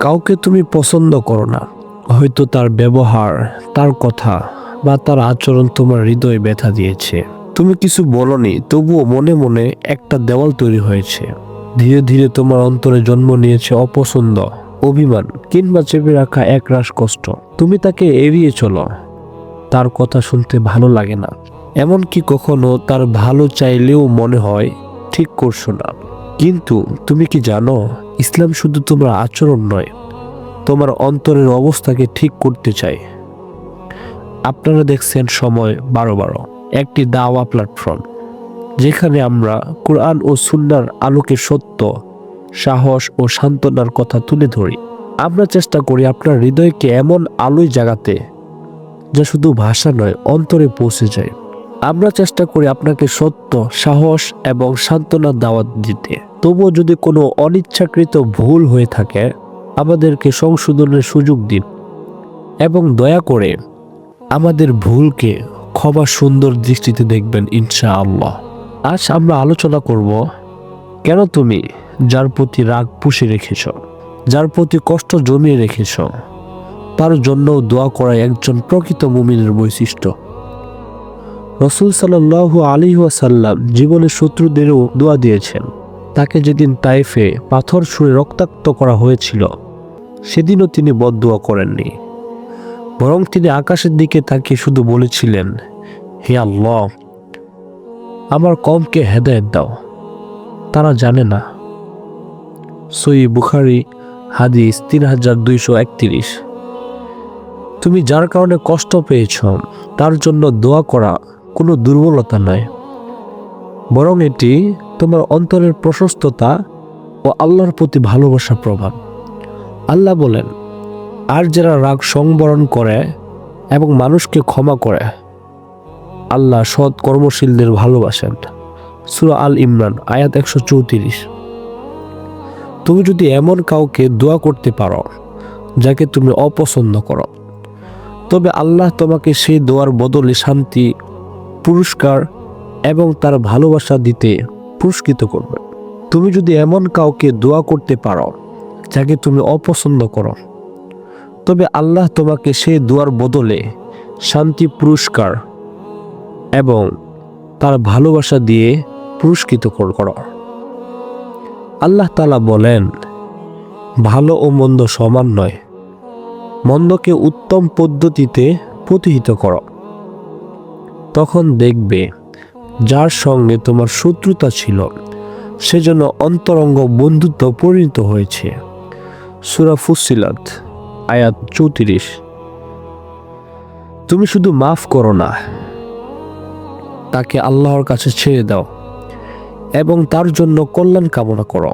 কাউকে তুমি পছন্দ করো না। হয়তো তার ব্যবহার, তার কথা বা তার আচরণ তোমার হৃদয়ে ব্যথা দিয়েছে। তুমি কিছু বলনি, তবুও মনে মনে একটা দেওয়াল তৈরি হয়েছে। ধীরে ধীরে তোমার অন্তরে জন্ম নিয়েছে অপছন্দ, অভিমান কিংবা চেপে রাখা একরাশ কষ্ট তুমি তাকে এড়িয়ে চলো। তার কথা শুনতে ভালো লাগে না। এমনকি কখনো তার ভালো চাইলেও মনে হয়, ঠিক করছ না। কিন্তু তুমি কি জানো ইসলাম শুধু তোমার আচরণ নয়, তোমার অন্তরের অবস্থাকে ঠিক করতে চায় আপনারা দেখছেন সময় বারো বারো, একটি দাওয়া প্ল্যাটফর্ম যেখানে আমরা কোরআন ও সুন্নার আলোকে সত্য, সাহস ও সান্ত্বনার কথা তুলে ধরি। আমরা চেষ্টা করি আপনার হৃদয়কে এমন আলোয় জাগাতে, যা শুধু ভাষা নয়, অন্তরে পৌঁছে যায়। আমরা চেষ্টা করি আপনাকে সত্য, সাহস এবং সান্ত্বনার দাওয়াত দিতে। তবুও যদি কোনো অনিচ্ছাকৃত ভুল হয়ে থাকে, আমাদেরকে সংশোধনের সুযোগ দিন এবং দয়া করে আমাদের ভুলকে ক্ষমা সুন্দর দৃষ্টিতে দেখবেন ইনশা আল্লাহ আজ আমরা আলোচনা করব, কেন তুমি যার প্রতি রাগ পুষে রেখেছ, যার প্রতি কষ্ট জমিয়ে রেখেছ, তার জন্যও দোয়া করা একজন প্রকৃত মুমিনের বৈশিষ্ট্য। রসুল সাল্লাহ আলী ওয়াসাল্লাম জীবনের শত্রুদেরও দোয়া দিয়েছেন। তাকে যেদিন তাইফে পাথর ছুঁড়ে রক্তাক্ত করা হয়েছিল, সেদিনও তিনি বদদোয়া করেননি। বরং তিনি আকাশের দিকে তাকিয়ে শুধু বলেছিলেন, হে আল্লাহ, আমার কমকে হেদায়ত দাও। তারা জানে না। সই বুখারি, হাদিস তিন হাজার দুইশো একত্রিশ। তুমি যার কারণে কষ্ট পেয়েছ, তার জন্য দোয়া করা কোনো দুর্বলতা নয়। বরং এটি তোমার অন্তরের প্রশস্ততা ও আল্লাহর প্রতি ভালোবাসা প্রভাব। আল্লাহ বলেন, আর যারা রাগ সংবরণ করে এবং মানুষকে ক্ষমা করে, আল্লাহ সৎ কর্মশীলদের ভালোবাসেন। সুরা আল ইমরান, আয়াত একশো চৌত্রিশ। তুমি যদি এমন কাউকে দোয়া করতে পারো, যাকে তুমি অপছন্দ করো, তবে আল্লাহ তোমাকে সেই দোয়ার বদলে শান্তি, পুরস্কার এবং তার ভালোবাসা দিতে পুরস্কৃত করবে। তুমি যদি এমন কাউকে দোয়া করতে পারো, যাকে তুমি অপছন্দ করো, তবে আল্লাহ তোমাকে সেই দোয়ার বদলে শান্তি, পুরস্কার এবং তার ভালোবাসা দিয়ে পুরস্কৃত করো আল্লাহ তালা বলেন, ভালো ও মন্দ সমান নয়। মন্দকে উত্তম পদ্ধতিতে প্রতিহিত করো। তখন দেখবে যার সঙ্গে তোমার শত্রুতা ছিল সেজন্য অন্তরঙ্গ বন্ধুত্ব পরিণত হয়েছে। সুরা ফুসিলাত আয়াত চৌত্রিশ। তুমি শুধু মাফ করো না, তাকে আল্লাহর কাছে ছেড়ে দাও এবং তার জন্য কল্যাণ কামনা করো।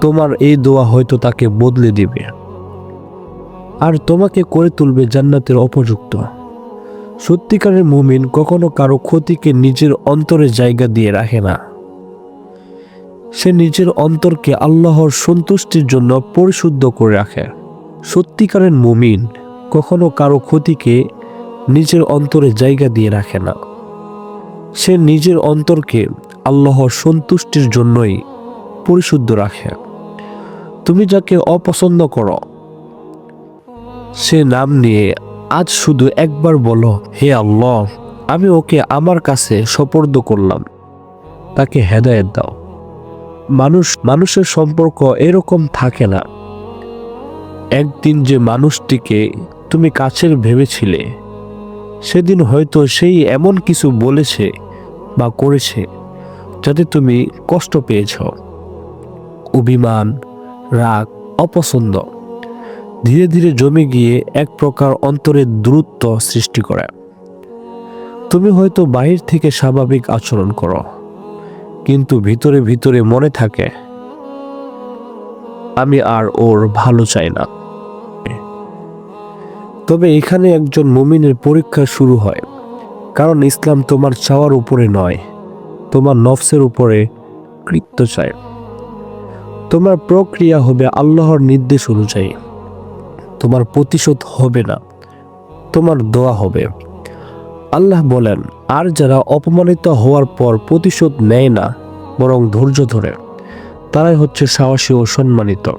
তোমার এই দোয়া হয়তো তাকে বদলে দিবে, আর তোমাকে করে তুলবে জান্নাতের অপযুক্ত। সত্যিকারের মুমিন কখনো কারও ক্ষতিকে নিজের অন্তরে জায়গা দিয়ে রাখে না। সে নিজের অন্তরকে আল্লাহর সন্তুষ্টির জন্য পরিশুদ্ধ করে রাখে। সত্যিকারের মুমিন কখনো কারও ক্ষতিকে নিজের অন্তরে জায়গা দিয়ে রাখে না। সে নিজের অন্তরকে আল্লাহর সন্তুষ্টির জন্যই পরিশুদ্ধ রাখে। তুমি যাকে অপছন্দ করো, সে নাম নিয়ে আজ শুধু একবার বলো, হে আল্লাহ, আমি ওকে আমার কাছে সপর্দ করলাম। তাকে হেদায়েত দাও। মানুষ, মানুষের সম্পর্ক এরকম থাকে না। একদিন যে মানুষটিকে তুমি কাছের ভেবেছিলে, সেদিন হয়তো সেই এমন কিছু বলেছে বা করেছে যাতে তুমি কষ্ট পেয়েছ। অভিমান, রাগ, অপছন্দ ধীরে ধীরে জমে গিয়ে এক প্রকার অন্তরের দূরত্ব সৃষ্টি করে। তুমি হয়তো বাহির থেকে স্বাভাবিক আচরণ করো, কিন্তু ভিতরে ভিতরে মনে থাকে, আমি আর ওর ভালো চাই না। তবে এখানে একজন মুমিনের পরীক্ষা শুরু হয়, কারণ ইসলাম তোমার চাওয়ার উপরে নয়, তোমার নফসের উপরে কৃত্য চায়। তোমার প্রক্রিয়া হবে আল্লাহর নির্দেশ অনুযায়ী। তোমার প্রতিশোধ হবে না, তোমার দোয়া হবে। আল্লাহ বলেন, আর যারা অপমানিত হওয়ার পর প্রতিশোধ নেয় না, বরং ধৈর্য ধরে, তারাই হচ্ছে সাহসী ও সম্মানিত।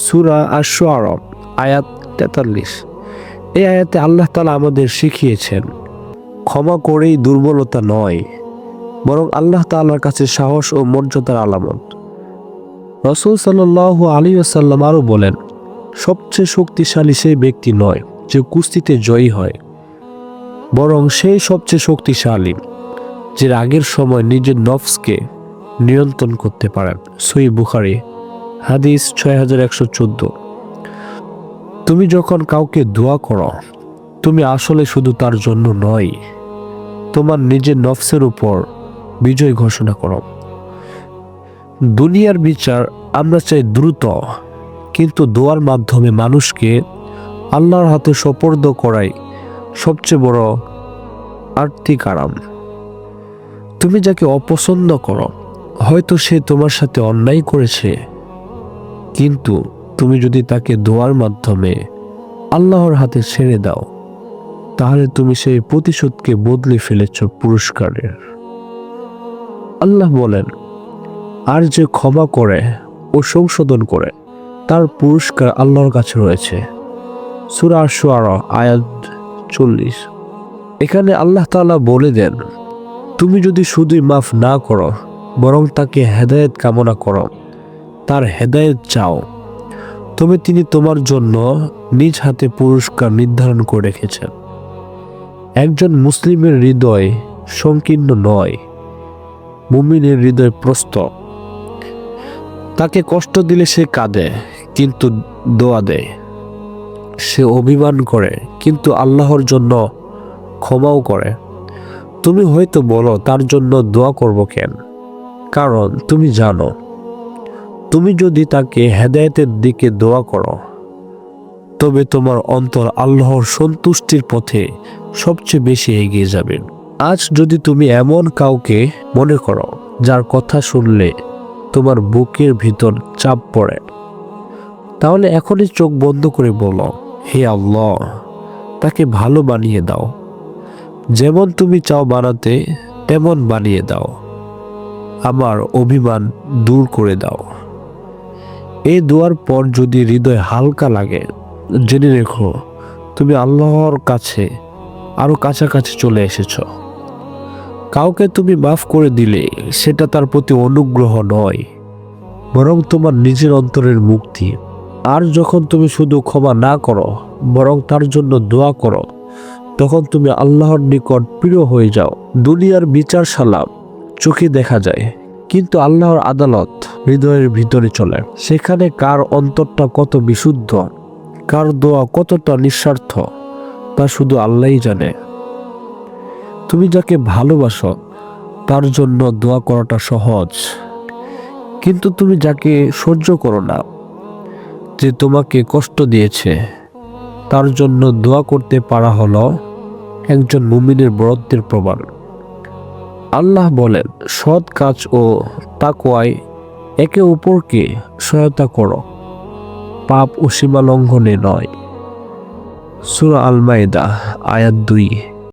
সুরা আশ-শুআরা আয়াত তেতাল্লিশ। এই আয়াতে আল্লাহ তালা আমাদের শিখিয়েছেন, ক্ষমা করেই দুর্বলতা নয়, বরং আল্লাহ তাআলার কাছে সাহস ও মর্যাদার আলামত। রসুল সাল্লাহ আলী আসাল্লাম আরও বলেন সবচেয়ে শক্তিশালী সেই ব্যক্তি নয় যে কুস্তিতে জয়ী হয়, বরং সেই সবচেয়ে শক্তিশালী যে আগের সময় নিজের নফসকে নিয়ন্ত্রণ করতে পারেন। সই বুখারি, হাদিস ছয় হাজার একশো চোদ্দ। তুমি যখন কাউকে দোয়া করো, তুমি আসলে শুধু তার জন্য নয়, তোমার নিজের নফসের উপর বিজয় ঘোষণা করো। দুনিয়ার বিচার আমরা চাই দ্রুত কিন্তু দোয়ার মাধ্যমে মানুষকে আল্লাহর হাতে সোপর্দ করাই সবচেয়ে বড় আর্থিক আরাম। তুমি যাকে অপছন্দ করো, হয়তো সে তোমার সাথে অন্যায় করেছে। কিন্তু তুমি যদি তাকে দোয়ার মাধ্যমে আল্লাহর হাতে ছেড়ে দাও, তাহলে তুমি সেই প্রতিশোধকে বদলে ফেলেছ পুরস্কারের। আল্লাহ বলেন, আর যে ক্ষমা করে ও সংশোধন করে তার পুরস্কার আল্লাহর কাছে রয়েছে। সুরা সোয়ারা আয়াত চল্লিশ। এখানে আল্লাহ তাআলা বলে দেন, তুমি যদি শুধুই মাফ না করো, বরং তাকে হেদায়েত কামনা করো, তার হেদায়েত চাও। তবে তিনি তোমার জন্য নিজ হাতে পুরস্কার নির্ধারণ করে রেখেছেন। একজন মুসলিমের হৃদয় সংকীর্ণ নয়, মুমিনের হৃদয় প্রস্ত তাকে কষ্ট দিলে সে কাঁদে। কিন্তু দোয়া দেয়। সে অভিমান করে, কিন্তু আল্লাহর জন্য ক্ষমাও করে। তুমি হয়তো বলো, তার জন্য দোয়া করব কেন? কারণ তুমি জানো, তুমি যদি তাকে হেদায়েতের দিকে দোয়া করো, তবে তোমার অন্তর আল্লাহর সন্তুষ্টির পথে সবচেয়ে বেশি এগিয়ে যাবে। আজ যদি তুমি এমন কাউকে মনে করো, যার কথা শুনলে তোমার বুকের ভিতর চাপ পড়ে তাহলে এখনই চোখ বন্ধ করে বলো, হে আল্লাহ, তাকে ভালো বানিয়ে দাও। যেমন তুমি চাও বানাতে, তেমন বানিয়ে দাও। আমার অভিমান দূর করে দাও। এই দোয়ার পর যদি হৃদয় হালকা লাগে, জেনে রেখো, তুমি আল্লাহর কাছে আরও কাছাকাছি চলে এসেছ। কাউকে তুমি মাফ করে দিলে, সেটা তার প্রতি অনুগ্রহ নয়, বরং তোমার নিজের অন্তরের মুক্তি। আর যখন তুমি শুধু ক্ষমা না করো, বরং তার জন্য দোয়া করো, তখন তুমি আল্লাহর নিকট প্রিয় হয়ে যাও। দুনিয়ার বিচার সালাম চোখে দেখা যায়, কিন্তু আল্লাহর আদালত হৃদয়ের ভিতরে চলে। সেখানে কার অন্তরটা কত বিশুদ্ধ, কার দোয়া কতটা নিঃস্বার্থ, তা শুধু আল্লাহই জানে। তুমি যাকে ভালোবাসো, তার জন্য দোয়া করাটা সহজ। কিন্তু তুমি যাকে সহ্য করো না যে তোমাকে কষ্ট দিয়েছে, তার জন্য দোয়া করতে পারা হলো একজন মুমিনের বরত্বের প্রমাণ। আল্লাহ বলেন, সৎ কাজ ও তাকোয়ায় একে অপরকে সহায়তা করো, পাপ ও সীমা লঙ্ঘনে নয়। সুরা আল মাইদা আয়াত দুই।